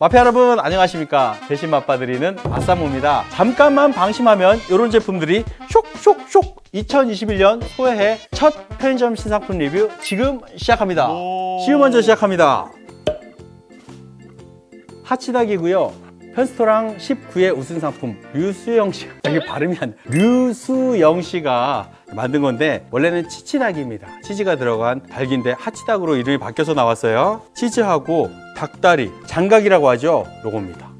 마피아 여러분 안녕하십니까? 대신 맛봐드리는 아싸모입니다. 잠깐만 방심하면 이런 제품들이 쇽쇽쇽 2021년 소해의 첫 편의점 신상품 리뷰 지금 시작합니다. 지금 먼저 시작합니다. 하치닥이고요 편스토랑 19의 우승 상품 류수영 씨 이게 발음이 안 돼. 류수영 씨가 만든 건데 원래는 치치닭입니다. 치즈가 들어간 닭인데 하치닭으로 이름이 바뀌어서 나왔어요. 치즈하고 닭다리, 장각이라고 하죠. 요겁니다.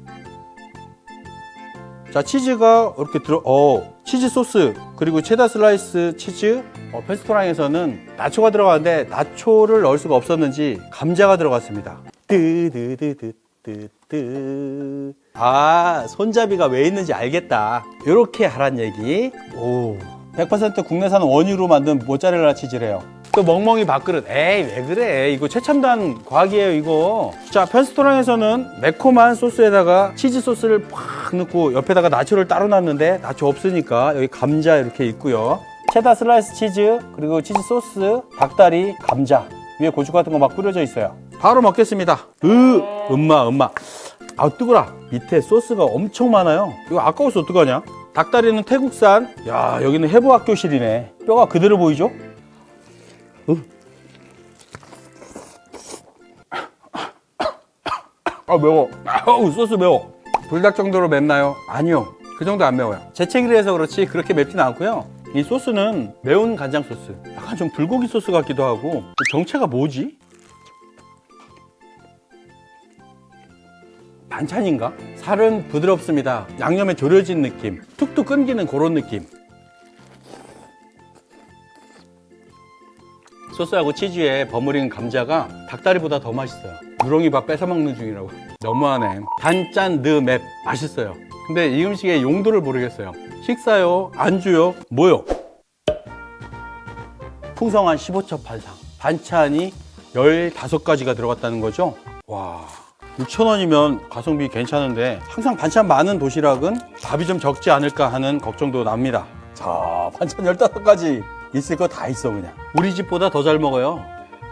자 치즈가 이렇게 들어 어 치즈 소스 그리고 체다 슬라이스 치즈 어, 편스토랑에서는 나초가 들어가는데 나초를 넣을 수가 없었는지 감자가 들어갔습니다 뜨드드드드 드 아 손잡이가 왜 있는지 알겠다. 이렇게 하란 얘기. 오 100% 국내산 원유로 만든 모짜렐라 치즈래요. 또 멍멍이 밥그릇. 에이 왜 그래? 이거 최첨단 과학이에요 이거. 자 편스토랑에서는 매콤한 소스에다가 치즈 소스를 팍 넣고 옆에다가 나초를 따로 놨는데 나초 없으니까 여기 감자 이렇게 있고요. 체다 슬라이스 치즈 그리고 치즈 소스 닭다리 감자 위에 고추 같은 거 막 뿌려져 있어요 바로 먹겠습니다. 으 엄마 엄마. 아 뜨거라 밑에 소스가 엄청 많아요. 이거 아까워서 어떡하냐? 닭다리는 태국산. 야 여기는 해부학 교실이네. 뼈가 그대로 보이죠? 아 매워. 아우 소스 매워. 불닭 정도로 맵나요? 아니요. 그 정도 안 매워요. 재채기를 해서 그렇지 그렇게 맵지는 않고요. 이 소스는 매운 간장 소스. 약간 좀 불고기 소스 같기도 하고. 정체가 뭐지? 반찬인가? 살은 부드럽습니다 양념에 졸여진 느낌 툭툭 끊기는 그런 느낌 소스하고 치즈에 버무린 감자가 닭다리보다 더 맛있어요. 누렁이 밥 뺏어 먹는 중이라고. 너무하네. 단짠 느 맵 맛있어요. 근데 이 음식의 용도를 모르겠어요. 식사요? 안주요? 뭐요? 풍성한 15첩 반상. 반찬이 15가지가 들어갔다는 거죠? 와. 6,000원이면 가성비 괜찮은데 항상 반찬 많은 도시락은 밥이 좀 적지 않을까 하는 걱정도 납니다. 자, 반찬 15가지 있을 거 다 있어 그냥. 우리 집보다 더 잘 먹어요.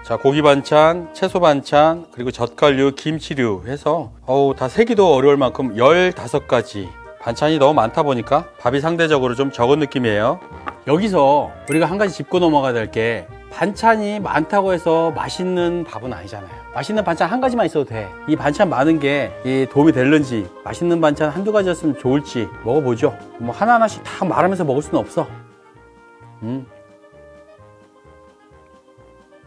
자, 고기 반찬, 채소 반찬, 그리고 젓갈류, 김치류 해서 어우, 다 세기도 어려울 만큼 15가지. 반찬이 너무 많다 보니까 밥이 상대적으로 좀 적은 느낌이에요. 여기서 우리가 한 가지 짚고 넘어가야 될 게 반찬이 많다고 해서 맛있는 밥은 아니잖아요. 맛있는 반찬 한 가지만 있어도 돼. 이 반찬 많은 게이 도움이 될는지 맛있는 반찬 한두 가지였으면 좋을지 먹어보죠. 뭐 하나하나씩 다 말하면서 먹을 수는 없어. 음.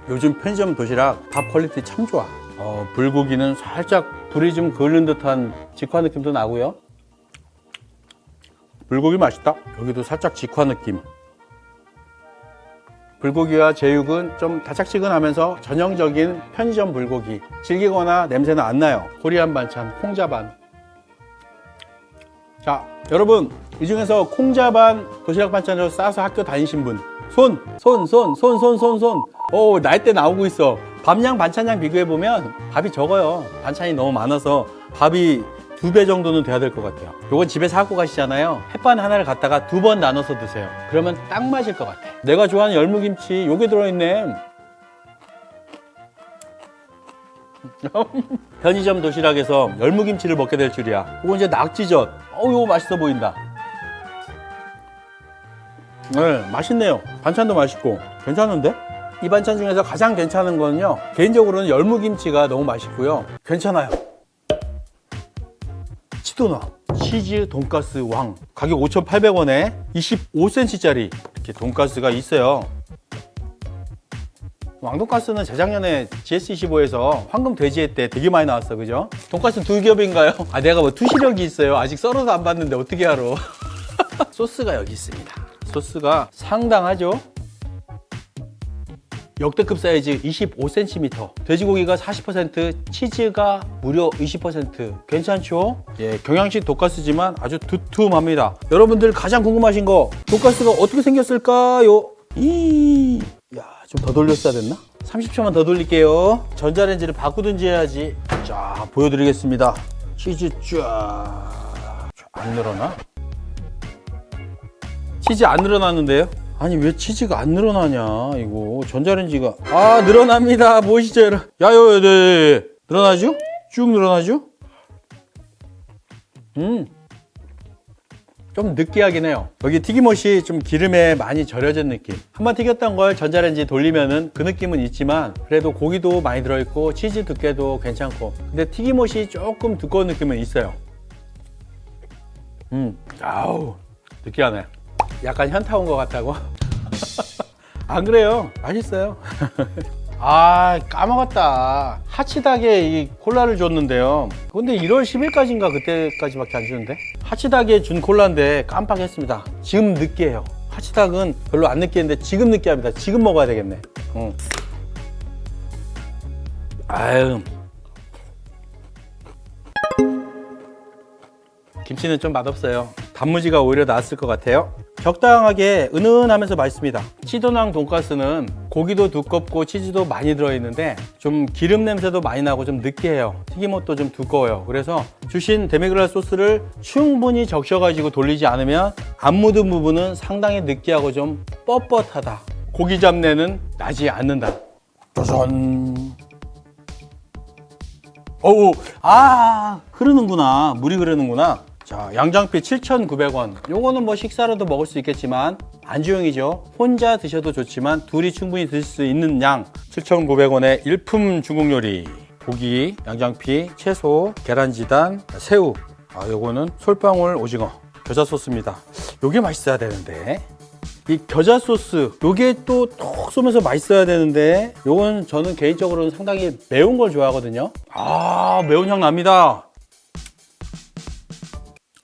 요즘 편의점 도시락 밥 퀄리티 참 좋아. 어, 불고기는 살짝 불이 좀 그을는 듯한 직화 느낌도 나고요. 불고기 맛있다. 여기도 살짝 직화 느낌. 불고기와 제육은 좀 다짝지근하면서 전형적인 편의점 불고기. 질기거나 냄새는 안 나요. 코리안 반찬, 콩자반. 자, 여러분, 이 중에서 콩자반 도시락 반찬으로 싸서 학교 다니신 분. 손, 손, 손, 손, 손, 손, 손. 오, 나이대 나오고 있어. 밥량, 반찬량 비교해 보면 밥이 적어요. 반찬이 너무 많아서 밥이 두 배 정도는 돼야 될 것 같아요. 요건 집에서 하고 가시잖아요. 햇반 하나를 갖다가 두 번 나눠서 드세요. 그러면 딱 맞을 것 같아. 내가 좋아하는 열무김치, 요게 들어있네. 편의점 도시락에서 열무김치를 먹게 될 줄이야. 이건 이제 낙지젓. 어우, 이거 맛있어 보인다. 네, 맛있네요. 반찬도 맛있고. 괜찮은데? 이 반찬 중에서 가장 괜찮은 거는요. 개인적으로는 열무김치가 너무 맛있고요. 괜찮아요. 치도나 치즈 돈가스 왕 가격 5,800원에 25cm짜리 이렇게 돈가스가 있어요. 왕돈가스는 재작년에 GS25에서 황금 돼지회 때 되게 많이 나왔어, 그죠? 돈가스 두 겹인가요? 아, 내가 뭐 투시력이 있어요. 아직 썰어도 안 봤는데 어떻게 알아? 소스가 여기 있습니다. 소스가 상당하죠? 역대급 사이즈 25cm, 돼지고기가 40%, 치즈가 무려 20%. 괜찮죠? 예, 경양식 돈가스지만 아주 두툼합니다. 여러분들 가장 궁금하신 거, 돈가스가 어떻게 생겼을까요? 이, 야, 좀 더 돌렸어야 됐나? 30초만 더 돌릴게요. 전자레인지를 바꾸든지 해야지. 자, 보여드리겠습니다. 치즈 쫙. 안 늘어나? 치즈 안 늘어났는데요? 아니 왜 치즈가 안 늘어나냐 이거 전자레인지가 아 늘어납니다 보이시죠 여러분 야요 네. 늘어나죠? 쭉 늘어나죠? 음. 좀 느끼하긴 해요. 여기 튀김옷이 좀 기름에 많이 절여진 느낌. 한번 튀겼던 걸 전자레인지 돌리면은 그 느낌은 있지만 그래도 고기도 많이 들어있고 치즈 두께도 괜찮고 근데 튀김옷이 조금 두꺼운 느낌은 있어요. 음, 아우 느끼하네. 약간 현타 온 것 같다고? 안 그래요. 맛있어요. 아 까먹었다. 하치닭에 이 콜라를 줬는데요. 근데 1월 10일까지인가 그때까지밖에 안 주는데? 하치닭에 준 콜라인데 깜빡했습니다. 지금 느끼해요. 하치닭은 별로 안 느끼했는데 지금 느끼합니다. 지금 먹어야 되겠네. 응. 아유. 김치는 좀 맛없어요. 단무지가 오히려 낫을 것 같아요. 적당하게 은은하면서 맛있습니다. 치도낭 돈가스는 고기도 두껍고 치즈도 많이 들어있는데 좀 기름 냄새도 많이 나고 좀 느끼해요. 튀김옷도 좀 두꺼워요. 그래서 주신 데미그라 소스를 충분히 적셔가지고 돌리지 않으면 안 묻은 부분은 상당히 느끼하고 좀 뻣뻣하다. 고기 잡내는 나지 않는다. 도전. 어우, 아, 흐르는구나. 물이 흐르는구나. 자, 양장피 7,900원. 요거는 뭐 식사로도 먹을 수 있겠지만, 안주용이죠. 혼자 드셔도 좋지만, 둘이 충분히 드실 수 있는 양. 7,900원의 일품 중국 요리. 고기, 양장피, 채소, 계란지단, 새우. 아, 요거는 솔방울 오징어. 겨자 소스입니다. 요게 맛있어야 되는데. 이 겨자 소스 요게 또 톡 쏘면서 맛있어야 되는데 요건 저는 개인적으로는 상당히 매운 걸 좋아하거든요 아 매운 향 납니다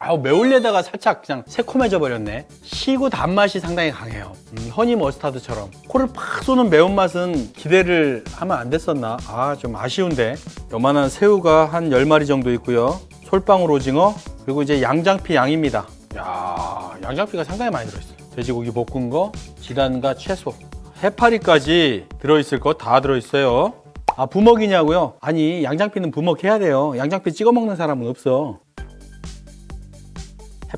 아우 매울려다가 살짝 그냥 새콤해져 버렸네 시고 단맛이 상당히 강해요 음, 허니 머스타드처럼 코를 팍 쏘는 매운맛은 기대를 하면 안 됐었나 아 좀 아쉬운데 요만한 새우가 한 10마리 정도 있고요 솔방울 오징어 그리고 이제 양장피 양입니다 야 양장피가 상당히 많이 들어있어요 돼지고기 볶은 거, 지단과 채소, 해파리까지 들어있을 거 다 들어있어요. 아, 부먹이냐고요? 아니, 양장피는 부먹해야 돼요. 양장피 찍어 먹는 사람은 없어.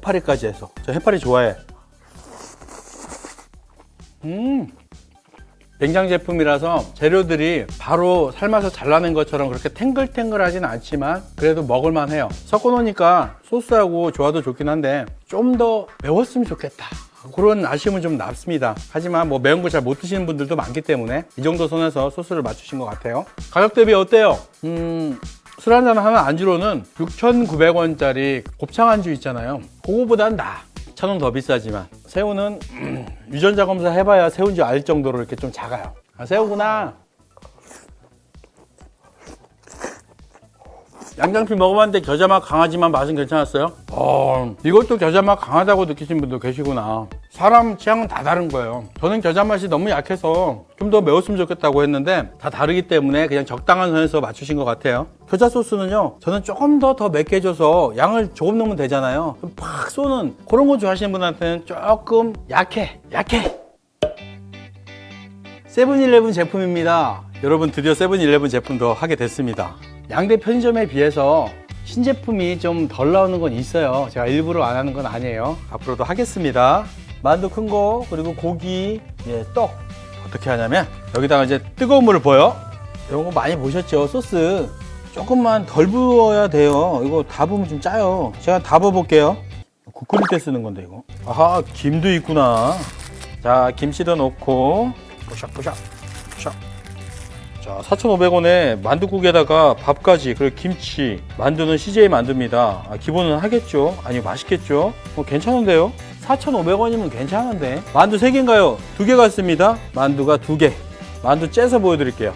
해파리까지 해서. 저 해파리 좋아해. 음. 냉장 제품이라서 재료들이 바로 삶아서 잘라낸 것처럼 그렇게 탱글탱글하진 않지만 그래도 먹을만 해요. 섞어 놓으니까 소스하고 조화도 좋긴 한데 좀 더 매웠으면 좋겠다. 그런 아쉬움은 좀 남습니다. 하지만 뭐 매운 거 잘 못 드시는 분들도 많기 때문에 이 정도 선에서 소스를 맞추신 것 같아요. 가격 대비 어때요? 음, 술 한잔 하는 안주로는 6,900원짜리 곱창 안주 있잖아요. 그거보단 나. 천 원 더 비싸지만 새우는 음, 유전자 검사 해봐야 새우인 줄알 정도로 이렇게 좀 작아요. 아, 새우구나. 양장피 먹어봤는데 겨자맛 강하지만 맛은 괜찮았어요. 어, 이것도 겨자맛 강하다고 느끼신 분도 계시구나. 사람 취향은 다 다른 거예요. 저는 겨자맛이 너무 약해서 좀 더 매웠으면 좋겠다고 했는데 다 다르기 때문에 그냥 적당한 선에서 맞추신 것 같아요. 겨자 소스는요, 저는 조금 더 더 맵게 해줘서 양을 조금 넣으면 되잖아요. 팍 쏘는 그런 거 좋아하시는 분한테는 조금 약해, 약해. 세븐일레븐 제품입니다. 여러분 드디어 세븐일레븐 제품도 하게 됐습니다. 양대 편의점에 비해서 신제품이 좀 덜 나오는 건 있어요. 제가 일부러 안 하는 건 아니에요. 앞으로도 하겠습니다. 만두 큰 거, 그리고 고기, 예, 떡. 어떻게 하냐면 여기다가 이제 뜨거운 물을 부어요. 이런 거 많이 보셨죠? 소스. 조금만 덜 부어야 돼요. 이거 다 부으면 좀 짜요. 제가 다 부어볼게요. 국 끓일 때 쓰는 건데 이거. 아하, 김도 있구나. 자, 김치도 넣고 뽀샥 자 4,500원에 만두국에다가 밥까지 그리고 김치 만두는 CJ 만두입니다. 아, 기본은 하겠죠? 아니 맛있겠죠? 뭐 괜찮은데요? 4,500원이면 괜찮은데. 만두 3개인가요? 2개 같습니다. 만두가 2개. 만두 째서 보여드릴게요.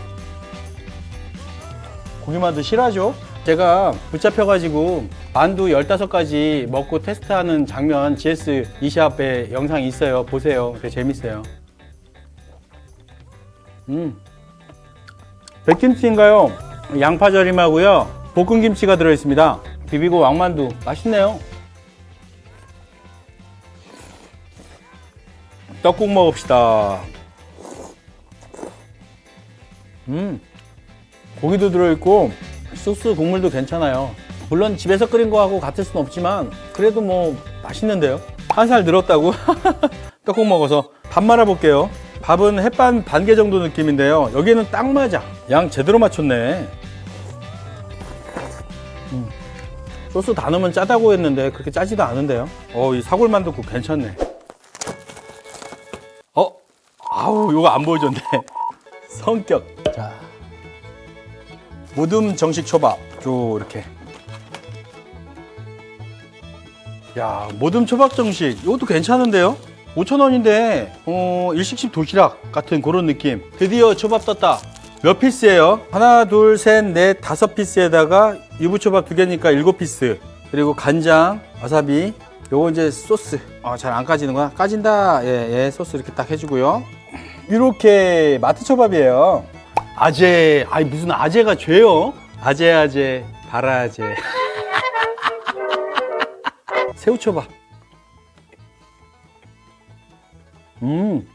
고기 만두 실하죠? 제가 붙잡혀가지고 만두 15가지 먹고 테스트하는 장면 GS 이샵에 영상 있어요. 보세요. 되게 재밌어요. 음. 백김치인가요? 양파절임하고요. 볶음김치가 들어있습니다. 비비고 왕만두 맛있네요. 떡국 먹읍시다. 음. 고기도 들어있고 소스 국물도 괜찮아요. 물론 집에서 끓인 거하고 같을 수는 없지만 그래도 뭐 맛있는데요. 한 살 늘었다고? 떡국 먹어서 밥 말아 볼게요. 밥은 햇반 반 개 정도 느낌인데요. 여기는 딱 맞아. 양 제대로 맞췄네. 음. 소스 다 넣으면 짜다고 했는데 그렇게 짜지도 않은데요. 어, 이 사골만두국 괜찮네. 어? 아우, 이거 안 보여줬네. 성격. 자. 모듬 정식 초밥. 쭉 이렇게. 야, 모듬 초밥 정식. 이것도 괜찮은데요? 5,000원인데, 어, 일식집 도시락 같은 그런 느낌. 드디어 초밥 떴다. 몇 피스예요? 하나, 둘, 셋, 넷, 다섯 피스에다가 유부초밥 두 개니까 일곱 피스. 그리고 간장, 와사비. 요거 이제 소스. 아, 잘안 까지는구나. 까진다. 예, 예, 소스 이렇게 딱 해주고요. 이렇게 마트 초밥이에요. 아재, 아니 무슨 아재가 죄요? 아재, 아재, 바라 아재. 새우초밥. 음,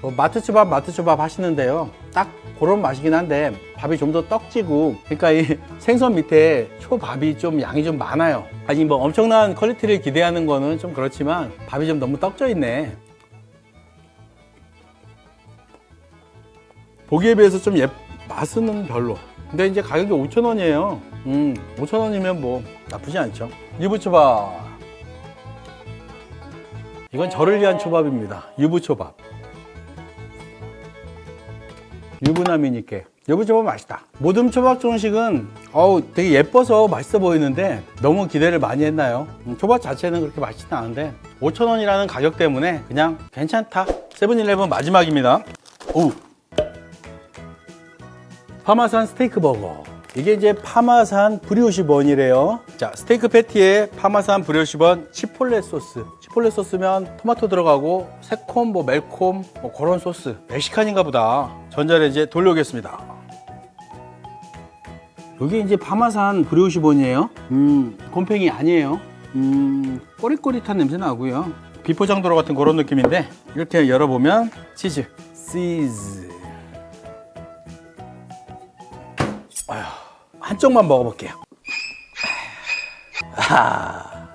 뭐 마트초밥, 마트초밥 하시는데요. 딱 그런 맛이긴 한데 밥이 좀 더 떡지고, 그러니까 이 생선 밑에 초밥이 좀 양이 좀 많아요. 아니 뭐 엄청난 퀄리티를 기대하는 거는 좀 그렇지만 밥이 좀 너무 떡져 있네. 보기에 비해서 좀 예, 맛은 별로. 근데 이제 가격이 5,000원이에요. 음, 5,000원이면 뭐 나쁘지 않죠. 유부초밥. 이건 저를 위한 초밥입니다. 유부초밥. 유부남이니까. 유부초밥 맛있다. 모듬 초밥 정식은 어우 되게 예뻐서 맛있어 보이는데 너무 기대를 많이 했나요? 음, 초밥 자체는 그렇게 맛있진 않은데 5,000원이라는 가격 때문에 그냥 괜찮다. 세븐일레븐 마지막입니다. 오, 파마산 스테이크 버거. 이게 이제 파마산 브리오시번이래요. 자, 스테이크 패티에 파마산 브리오시번 치폴레 소스. 치폴레 소스면 토마토 들어가고 새콤, 뭐 멜콤, 뭐 그런 소스. 멕시칸인가 보다. 전자레인지에 돌려오겠습니다. 여기 이제 파마산 브리오시번이에요. 음, 곰팽이 아니에요. 음, 꼬릿꼬릿한 냄새 나고요. 비포장도로 같은 그런 느낌인데 이렇게 열어보면 치즈, 치즈. 아휴, 한쪽만 먹어볼게요. 아,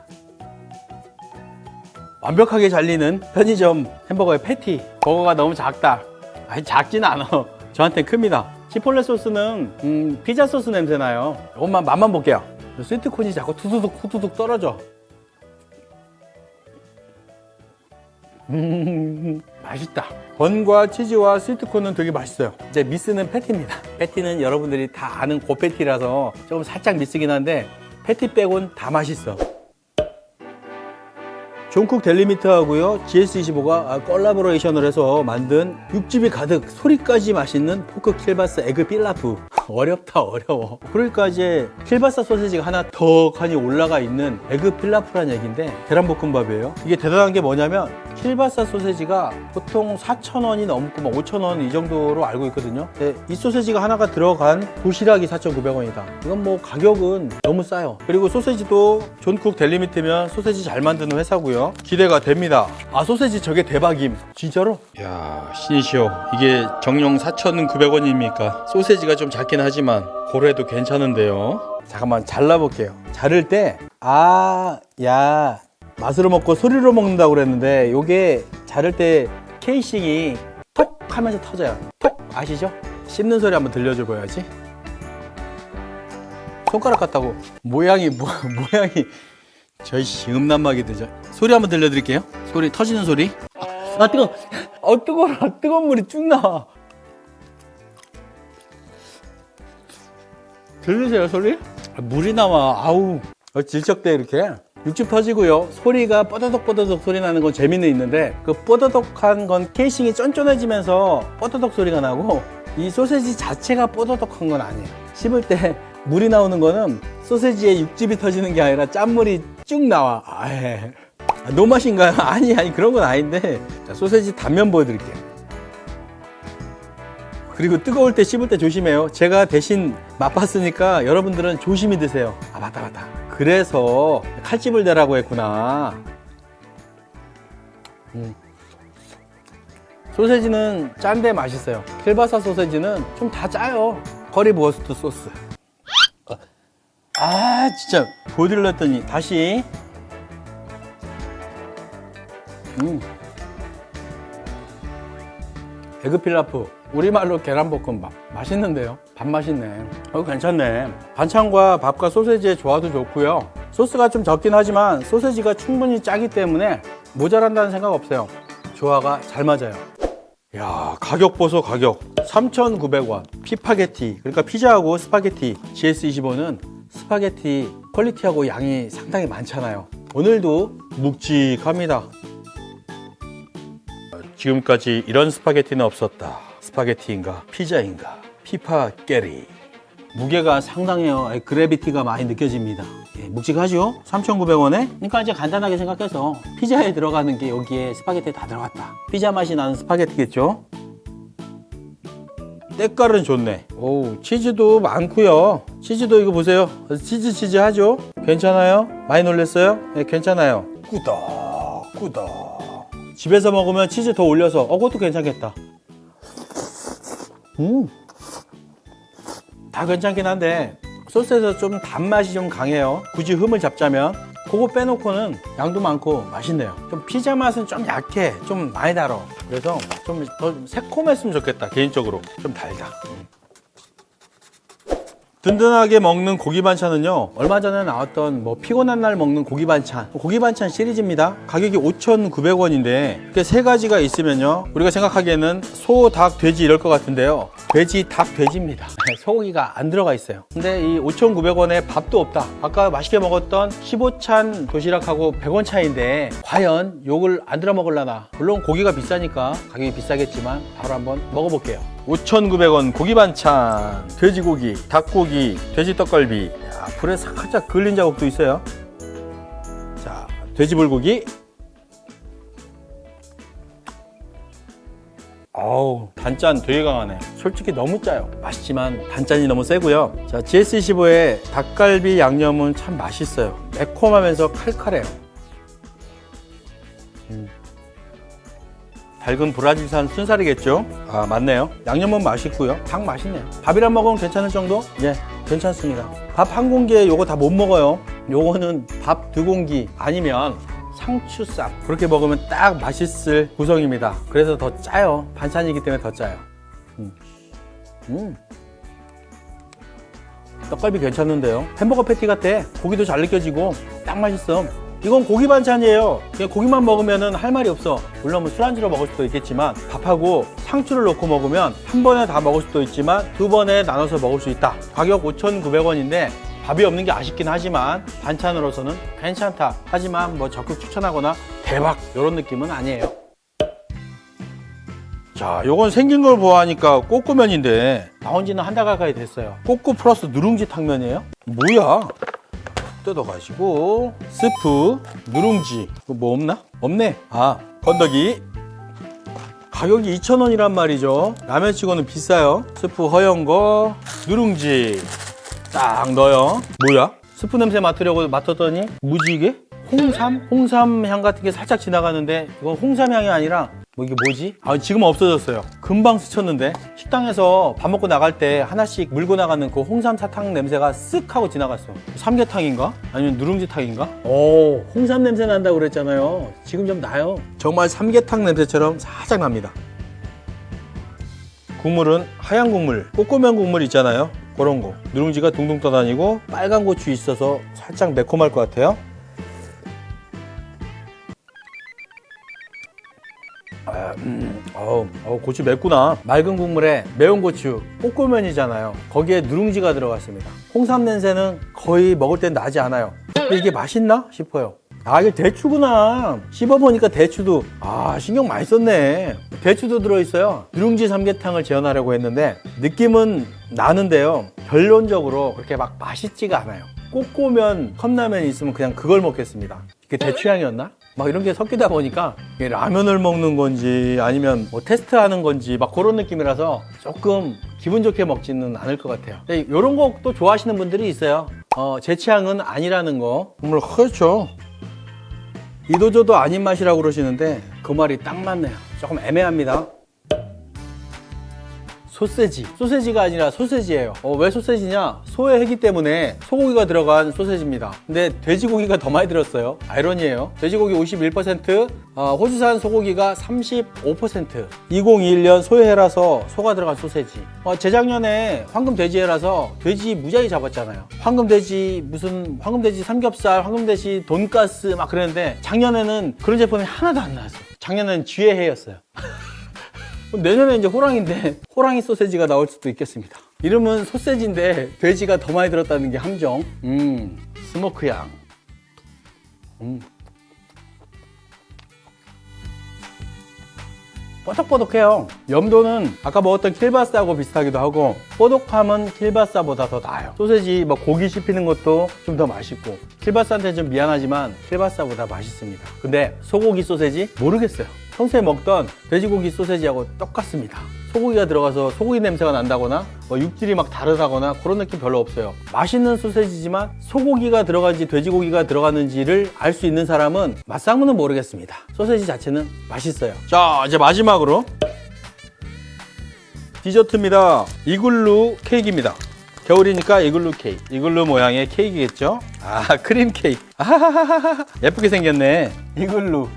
완벽하게 잘리는 편의점 햄버거의 패티. 버거가 너무 작다. 아니, 작진 않아. 저한테 큽니다. 치폴레 소스는 음, 피자 소스 냄새 나요. 이것만 맛만 볼게요. 스위트콘이 자꾸 투두둑 후두둑 떨어져. 음, 맛있다. 번과 치즈와 스위트콘은 되게 맛있어요. 이제 미스는 패티입니다. 패티는 여러분들이 다 아는 고 패티라서 조금 살짝 미스긴 한데 패티 빼곤 다 맛있어. 존쿡 델리미트하고요 GS25가 컬라보레이션을 해서 만든 육즙이 가득 소리까지 맛있는 포크 킬바스 에그 필라프 어렵다 어려워 이제 킬바사 소세지가 하나 덕하니 올라가 있는 에그 필라프란 얘기인데 계란볶음밥이에요 이게 대단한 게 뭐냐면 킬바사 소세지가 보통 4,000원이 넘고 뭐 5,000원 이 정도로 알고 있거든요. 근데 이 소세지가 하나가 들어간 도시락이 4,900원이다. 이건 뭐 가격은 너무 싸요. 그리고 소세지도 존쿡 델리미트면 소세지 잘 만드는 회사고요. 기대가 됩니다. 아 소세지 저게 대박임. 진짜로? 야 신이시여 이게 정령 4,900원입니까? 소세지가 좀 작긴 하지만 고래도 괜찮은데요. 잠깐만 잘라볼게요. 자를 때 아 야 맛으로 먹고 소리로 먹는다고 그랬는데 요게 자를 때 케이싱이 톡 하면서 터져요. 톡 아시죠? 씹는 소리 한번 들려줘 봐야지. 손가락 같다고. 모양이 뭐, 모양이 저희 씨 음란막이 되죠. 소리 한번 들려드릴게요. 소리 터지는 소리. 아 뜨거 어 뜨거워 뜨거운 물이 쭉 나와. 들리세요 소리? 아, 물이 나와. 아우. 어, 질척대 이렇게. 육즙 터지고요. 소리가 뻐더덕 소리 나는 건 재미는 있는데 그 뻐더덕한 건 케이싱이 쫀쫀해지면서 뻐더덕 소리가 나고 이 소세지 자체가 뻐더덕한 건 아니에요. 씹을 때 물이 나오는 거는 소세지에 육즙이 터지는 게 아니라 짠물이 쭉 나와. 아예. 아, 노맛인가요? 아니 아니 그런 건 아닌데. 자, 소세지 단면 보여드릴게요 그리고 뜨거울 때 씹을 때 조심해요. 제가 대신 맛봤으니까 여러분들은 조심히 드세요. 아, 맞다, 맞다. 그래서 칼집을 대라고 했구나. 음. 소세지는 짠데 맛있어요. 킬바사 소세지는 좀 다 짜요. 커리 버스트 소스. 아, 진짜 보여드리려 했더니 다시. 음. 에그 필라프 우리말로 계란볶음밥. 맛있는데요? 밥 맛있네. 어 괜찮네. 반찬과 밥과 소세지의 조화도 좋고요. 소스가 좀 적긴 하지만 소세지가 충분히 짜기 때문에 모자란다는 생각 없어요. 조화가 잘 맞아요. 야 가격 보소 가격. 3,900원. 피파게티. 그러니까 피자하고 스파게티. GS25는 스파게티 퀄리티하고 양이 상당히 많잖아요. 오늘도 묵직합니다. 지금까지 이런 스파게티는 없었다 스파게티인가 피자인가 피파게리. 무게가 상당해요. 그래비티가 많이 느껴집니다. 예, 묵직하죠? 3,900원에? 그러니까 이제 간단하게 생각해서 피자에 들어가는 게 여기에 스파게티에 다 들어갔다. 피자 맛이 나는 스파게티겠죠? 때깔은 좋네. 오 치즈도 많고요. 치즈도 이거 보세요. 치즈 치즈 하죠? 괜찮아요? 많이 놀랬어요? 네 괜찮아요. 꾸덕 꾸덕 집에서 먹으면 치즈 더 올려서. 어 그것도 괜찮겠다 음. 다 괜찮긴 한데 소스에서 좀 단맛이 좀 강해요. 굳이 흠을 잡자면 그거 빼놓고는 양도 많고 맛있네요. 좀 피자 맛은 좀 약해. 좀 많이 달어 그래서 좀 더 새콤했으면 좋겠다 개인적으로. 좀 달다 든든하게 먹는 고기 반찬은요 얼마 전에 나왔던 뭐 피곤한 날 먹는 고기 반찬. 고기 반찬 시리즈입니다. 가격이 5,900원인데 이렇게 세 가지가 있으면요 우리가 생각하기에는 소, 닭, 돼지 이럴 것 같은데요. 돼지, 닭, 돼지입니다. 네, 소고기가 안 들어가 있어요. 근데 이 5,900원에 밥도 없다. 아까 맛있게 먹었던 15찬 도시락하고 100원 차이인데 과연 욕을 안 들어 먹을라나? 물론 고기가 비싸니까 가격이 비싸겠지만 바로 한번 먹어볼게요 5,900원 고기 반찬, 돼지고기, 닭고기, 돼지 떡갈비. 야, 불에 살짝 그을린 자국도 있어요. 자, 돼지 불고기. 아우, 단짠 되게 강하네. 솔직히 너무 짜요. 맛있지만 단짠이 너무 세고요. 자, GS25의 닭갈비 양념은 참 맛있어요. 매콤하면서 칼칼해요. 밝은 브라질산 순살이겠죠? 아 맞네요. 양념은 맛있고요. 닭 맛있네요. 밥이랑 먹으면 괜찮을 정도? 예, 괜찮습니다. 밥 한 공기에 요거 다 못 먹어요. 요거는 밥 두 공기 아니면 상추쌈 그렇게 먹으면 딱 맛있을 구성입니다. 그래서 더 짜요. 반찬이기 때문에 더 짜요. 음. 음. 떡갈비 괜찮은데요? 햄버거 패티 같아. 고기도 잘 느껴지고 딱 맛있어. 이건 고기 반찬이에요. 그냥 고기만 먹으면 할 말이 없어. 물론 뭐 술안주로 먹을 수도 있겠지만 밥하고 상추를 넣고 먹으면 한 번에 다 먹을 수도 있지만 두 번에 나눠서 먹을 수 있다. 가격 5,900원인데 밥이 없는 게 아쉽긴 하지만 반찬으로서는 괜찮다. 하지만 뭐 적극 추천하거나 대박 이런 느낌은 아니에요. 자, 요건 생긴 걸 보아하니까 꼬꼬면인데 나온 지는 한 달 가까이 됐어요. 꼬꼬 플러스 누룽지 탕면이에요? 뭐야? 뜯어가지고 스프, 누룽지 뭐 없나? 없네. 아, 건더기 가격이 2,000원이란 말이죠. 라면치고는 비싸요. 스프 허연 거, 누룽지 딱 넣어요. 뭐야? 스프 냄새 맡으려고 맡았더니 무지개? 홍삼? 홍삼 향 같은 게 살짝 지나가는데 이건 홍삼 향이 아니라 뭐 이게 뭐지? 아 지금 없어졌어요. 금방 스쳤는데 식당에서 밥 먹고 나갈 때 하나씩 물고 나가는 그 홍삼 사탕 냄새가 쓱 하고 지나갔어. 삼계탕인가? 아니면 누룽지탕인가? 오 홍삼 냄새 난다고 그랬잖아요. 지금 좀 나요. 정말 삼계탕 냄새처럼 살짝 납니다. 국물은 하얀 국물, 꼬꼬면 국물 있잖아요. 그런 거. 누룽지가 둥둥 떠다니고 빨간 고추 있어서 살짝 매콤할 것 같아요. 아, 음, 어우, 어우, 고추 맵구나. 맑은 국물에 매운 고추, 꼬꼬면이잖아요. 거기에 누룽지가 들어갔습니다. 홍삼 냄새는 거의 먹을 땐 나지 않아요. 근데 이게 맛있나 싶어요. 아, 이게 대추구나. 씹어보니까 대추도, 아, 신경 많이 썼네. 대추도 들어있어요. 누룽지 삼계탕을 재현하려고 했는데, 느낌은 나는데요. 결론적으로 그렇게 막 맛있지가 않아요. 꼬꼬면 컵라면이 있으면 그냥 그걸 먹겠습니다. 이게 대추향이었나? 막 이런 게 섞이다 보니까 이게 라면을 먹는 건지 아니면 뭐 테스트하는 건지 막 그런 느낌이라서 조금 기분 좋게 먹지는 않을 것 같아요. 이런 거 또 좋아하시는 분들이 있어요. 어, 제 취향은 아니라는 거. 정말 그렇죠. 이도저도 아닌 맛이라고 그러시는데 그 말이 딱 맞네요. 조금 애매합니다. 소세지. 소세지가 아니라 소세지예요. 어, 왜 소세지냐? 소의 해기 때문에 소고기가 들어간 소세지입니다. 근데 돼지고기가 더 많이 들었어요. 아이러니예요. 돼지고기 51%, 어, 호주산 소고기가 35%. 2021년 소해라서 소가 들어간 소세지. 어, 재작년에 황금돼지해라서 돼지 무지하게 잡았잖아요. 황금돼지 무슨 황금돼지 삼겹살, 황금돼지 돈가스 막 그랬는데 작년에는 그런 제품이 하나도 안 나왔어요. 작년에는 쥐해해였어요. 그럼 내년에 이제 호랑인데 호랑이 소세지가 나올 수도 있겠습니다. 이름은 소세지인데 돼지가 더 많이 들었다는 게 함정. 음, 스모크 양. 음. 뽀득뽀득해요. 염도는 아까 먹었던 킬바스하고 비슷하기도 하고 뽀득함은 킬바스보다 더 나아요. 소세지 뭐 고기 씹히는 것도 좀 더 맛있고 킬바스한테 좀 미안하지만 킬바스보다 맛있습니다. 근데 소고기 소세지 모르겠어요. 평소에 먹던 돼지고기 소세지하고 똑같습니다. 소고기가 들어가서 소고기 냄새가 난다거나 뭐 육질이 막 다르다거나 그런 느낌 별로 없어요. 맛있는 소세지지만 소고기가 들어간지 돼지고기가 들어갔는지를 알 수 있는 사람은 맛상무는 모르겠습니다. 소세지 자체는 맛있어요. 자 이제 마지막으로 디저트입니다. 이글루 케이크입니다. 겨울이니까 이글루 케이크. 이글루 모양의 케이크겠죠? 아 크림 케이크. 아하하하 예쁘게 생겼네. 이글루.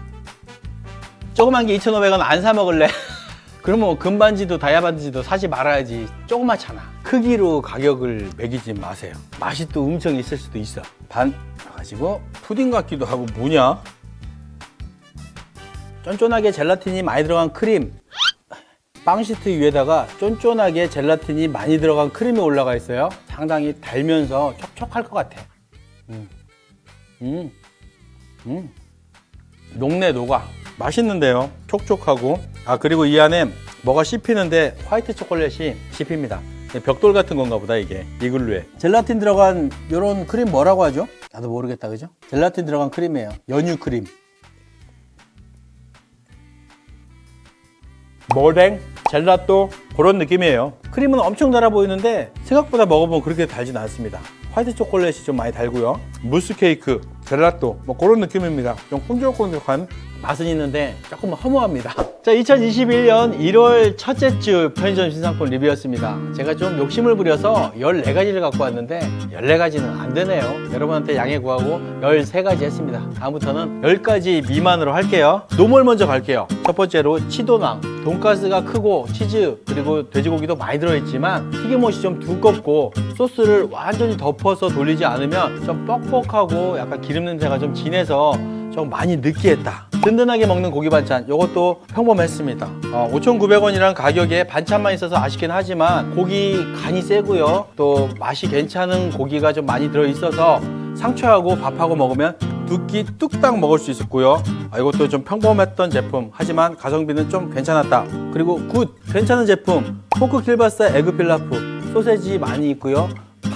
조그만 게 2,500원 안 사 먹을래? 그러면 금반지도 다이아반지도 사지 말아야지. 조그맣잖아. 크기로 가격을 매기지 마세요. 맛이 또 엄청 있을 수도 있어. 반 가지고 푸딩 같기도 하고 뭐냐? 쫀쫀하게 젤라틴이 많이 들어간 크림. 빵 시트 위에다가 쫀쫀하게 젤라틴이 많이 들어간 크림이 올라가 있어요. 상당히 달면서 촉촉할 것 같아. 음. 음. 음. 녹내 녹아. 맛있는데요. 촉촉하고. 아, 그리고 이 안에 뭐가 씹히는데 화이트 초콜릿이 씹힙니다. 벽돌 같은 건가 보다, 이게. 이글루에. 젤라틴 들어간 요런 크림 뭐라고 하죠? 나도 모르겠다, 그죠? 젤라틴 들어간 크림이에요. 연유 크림. 모랭, 젤라또 그런 느낌이에요. 크림은 엄청 달아 보이는데 생각보다 먹어보면 그렇게 달진 않습니다. 화이트 초콜릿이 좀 많이 달고요. 무스 케이크, 젤라또 뭐 그런 느낌입니다. 좀 끈적끈적한 맛은 있는데 조금 허무합니다. 자, 2021년 1월 첫째 주 편의점 신상품 리뷰였습니다. 제가 좀 욕심을 부려서 14가지를 갖고 왔는데 14가지는 안 되네요. 여러분한테 양해 구하고 13가지 했습니다. 다음부터는 10가지 미만으로 할게요. 노멀 먼저 갈게요. 첫 번째로 치도낭. 돈가스가 크고 치즈 그리고 돼지고기도 많이 들어있지만 튀김옷이 좀 두껍고 소스를 완전히 덮어서 돌리지 않으면 좀 뻑뻑하고 약간 기름 냄새가 좀 진해서 좀 많이 느끼했다. 든든하게 먹는 고기 반찬 이것도 평범했습니다. 어, 5,900원이란 가격에 반찬만 있어서 아쉽긴 하지만 고기 간이 세고요. 또 맛이 괜찮은 고기가 좀 많이 들어있어서 상추하고 밥하고 먹으면 두 끼 뚝딱 먹을 수 있었고요. 아, 이것도 좀 평범했던 제품 하지만 가성비는 좀 괜찮았다. 그리고 굿 괜찮은 제품 포크 킬바스 에그 필라프 소세지 많이 있고요.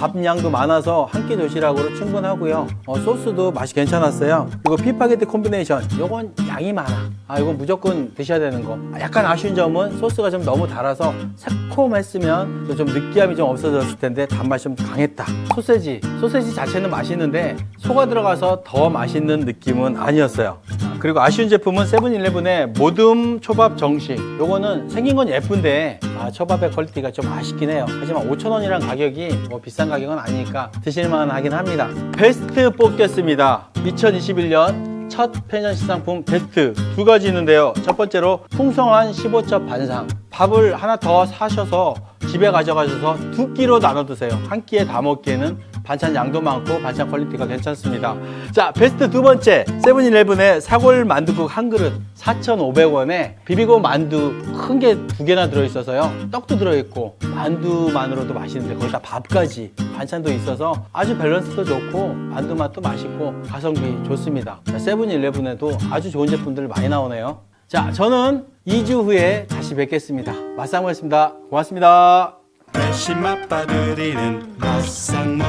밥 양도 많아서 한 끼 도시락으로 충분하고요. 어, 소스도 맛이 괜찮았어요. 그리고 피파게티 콤비네이션, 요건 양이 많아. 아, 이건 무조건 드셔야 되는 거. 아, 약간 아쉬운 점은 소스가 좀 너무 달아서 새콤했으면 또좀 느끼함이 좀 없어졌을 텐데 단맛이 좀 강했다. 소세지, 소세지 자체는 맛있는데 소가 들어가서 더 맛있는 느낌은 아니었어요. 아, 그리고 아쉬운 제품은 세븐일레븐의 모듬 초밥 정식. 요거는 생긴 건 예쁜데 아, 초밥의 퀄리티가 좀 아쉽긴 해요. 하지만 5,000원이란 가격이 뭐 비싼 가격은 아니니까 드실만 하긴 합니다. 베스트 뽑겠습니다. 2021년 첫 편의점 시상품 베스트 두 가지 있는데요. 첫 번째로 풍성한 15첩 반상. 밥을 하나 더 사셔서 집에 가져가셔서 두 끼로 나눠 드세요. 한 끼에 다 먹기에는 반찬 양도 많고 반찬 퀄리티가 괜찮습니다. 자, 베스트 두 번째. 세븐일레븐의 사골 만두국 한 그릇 4,500원에 비비고 만두 큰 게 두 개나 들어있어서요. 떡도 들어있고 만두만으로도 맛있는데 거기다 밥까지 반찬도 있어서 아주 밸런스도 좋고 만두 맛도 맛있고 가성비 좋습니다. 자, 세븐일레븐에도 아주 좋은 제품들 많이 나오네요. 자, 저는 2주 후에 다시 뵙겠습니다. 맛상무였습니다. 고맙습니다. 날씨 맛봐드리는 맛상무